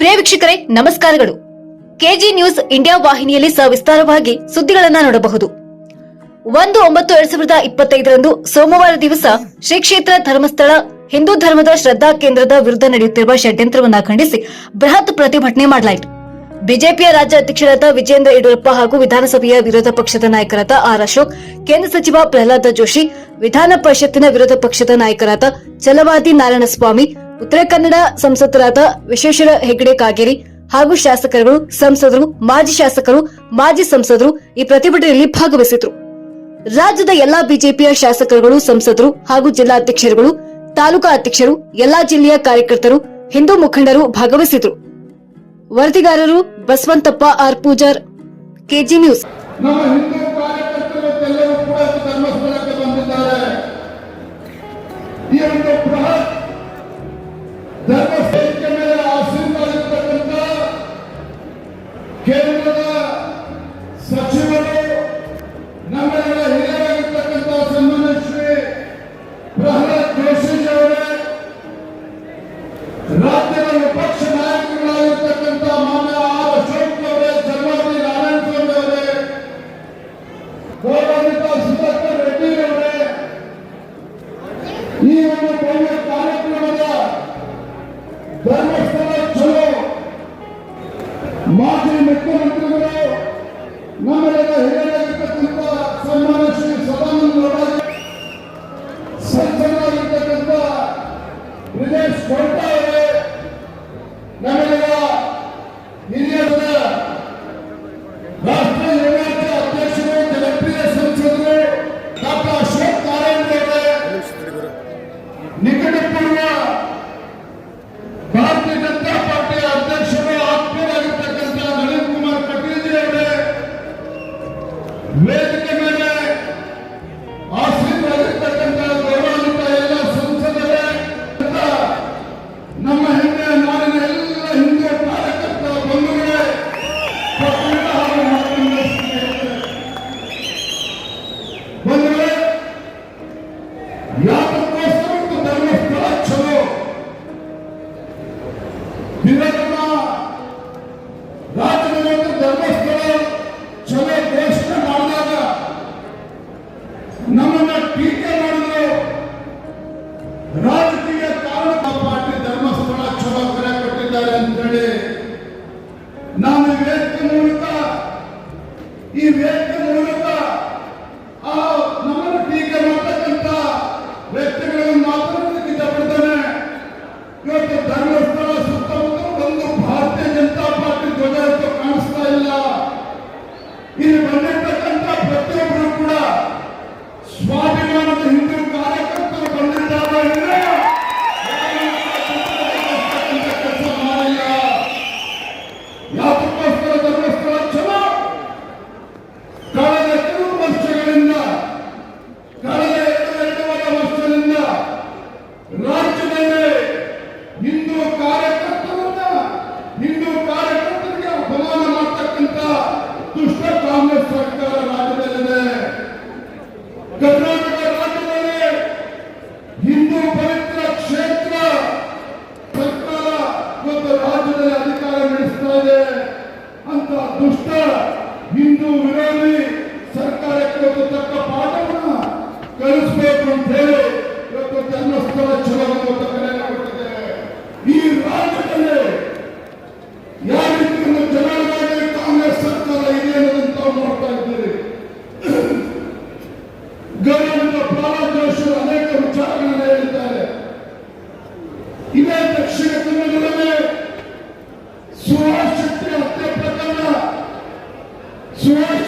ಪ್ರಿಯ ವೀಕ್ಷಕರೇ, ನಮಸ್ಕಾರಗಳು. KG news India ವಾಹಿನಿಯಲ್ಲಿ ಸವಿಸ್ತಾರವಾಗಿ ಸುದ್ದಿಗಳನ್ನ ನೋಡಬಹುದು. ಒಂದು ಒಂಬತ್ತು ಎರಡ್ ಸಾವಿರದ ಇಪ್ಪತ್ತೈದರಂದು ಸೋಮವಾರ ದಿವಸ ಶ್ರೀ ಕ್ಷೇತ್ರ ಧರ್ಮಸ್ಥಳ ಹಿಂದೂ ಧರ್ಮದ ಶ್ರದ್ಧಾ ಕೇಂದ್ರದ ವಿರುದ್ಧ ನಡೆಯುತ್ತಿರುವ ಷಡ್ಯಂತ್ರವನ್ನು ಖಂಡಿಸಿ ಬೃಹತ್ ಪ್ರತಿಭಟನೆ ಮಾಡಲಾಯಿತು. ಬಿಜೆಪಿಯ ರಾಜ್ಯ ಅಧ್ಯಕ್ಷರಾದ ವಿಜೇಂದ್ರ ಯಡಿಯೂರಪ್ಪ ಹಾಗೂ ವಿಧಾನಸಭೆಯ ವಿರೋಧ ಪಕ್ಷದ ನಾಯಕರಾದ ಆರ್ ಅಶೋಕ್, ಕೇಂದ್ರ ಸಚಿವ ಪ್ರಹ್ಲಾದ ಜೋಶಿ, ವಿಧಾನ ಪರಿಷತ್ತಿನ ವಿರೋಧ ಪಕ್ಷದ ನಾಯಕರಾದ ಚಲವಾದಿ ನಾರಾಯಣಸ್ವಾಮಿ ಉತ್ತರ ಕನ್ನಡ ಸಂಸದರಾದ ವಿಶ್ವೇಶ್ವರ ಹೆಗಡೆ ಕಾಗೇರಿ ಹಾಗೂ ಶಾಸಕರುಗಳು, ಸಂಸದರು, ಮಾಜಿ ಶಾಸಕರು, ಮಾಜಿ ಸಂಸದರು ಈ ಪ್ರತಿಭಟನೆಯಲ್ಲಿ ಭಾಗವಹಿಸಿದ್ರು. ರಾಜ್ಯದ ಎಲ್ಲಾ ಬಿಜೆಪಿಯ ಶಾಸಕರುಗಳು, ಸಂಸದರು ಹಾಗೂ ಜಿಲ್ಲಾಧ್ಯಕ್ಷರುಗಳು ತಾಲೂಕಾ ಅಧ್ಯಕ್ಷರು, ಎಲ್ಲಾ ಜಿಲ್ಲೆಯ ಕಾರ್ಯಕರ್ತರು, ಹಿಂದೂ ಮುಖಂಡರು ಭಾಗವಹಿಸಿದ್ರು. ವರದಿಗಾರರು Basavanthappa R Pujar, KG news. ರಾಜ್ಯದ ವಿಪಕ್ಷ ನಾಯಕರುಗಳಾಗಿರ್ತಕ್ಕಂಥ ಮಾನ್ಯ ಆರ್ ಅಶೋಕ್ ಅವರೇ ಚಂದ್ರಬಾಬು ನಾರಾಯಣ ಸ್ವಾಮಿ ಅವರೇ, ಗೌರವಾನ್ವಿತ ಸುಧಾಕರ್ ರೆಡ್ಡಿ ಅವರೇ, ಈ ಒಂದು ಭವ್ಯ ಕಾರ್ಯಕ್ರಮದ ಧರ್ಮಸ್ಥಳ ಚಲೋ ಮಾಜಿ ಮುಖ್ಯಮಂತ್ರಿಗಳು ನಮ್ಮೆಲ್ಲರ ಹಿರಿಯರಾಗಿರ್ತಕ್ಕಂಥ ಸನ್ಮಾನ್ಯ ಶ್ರೀ ಸದಾನಂದ ಸಂಸದರಾಗಿರ್ತಕ್ಕಂಥ ಬ್ರಿಜೇಶ್ ಗೌಡ Biraz सुभाष शेट्टी हत्या प्रकरणात सुभाष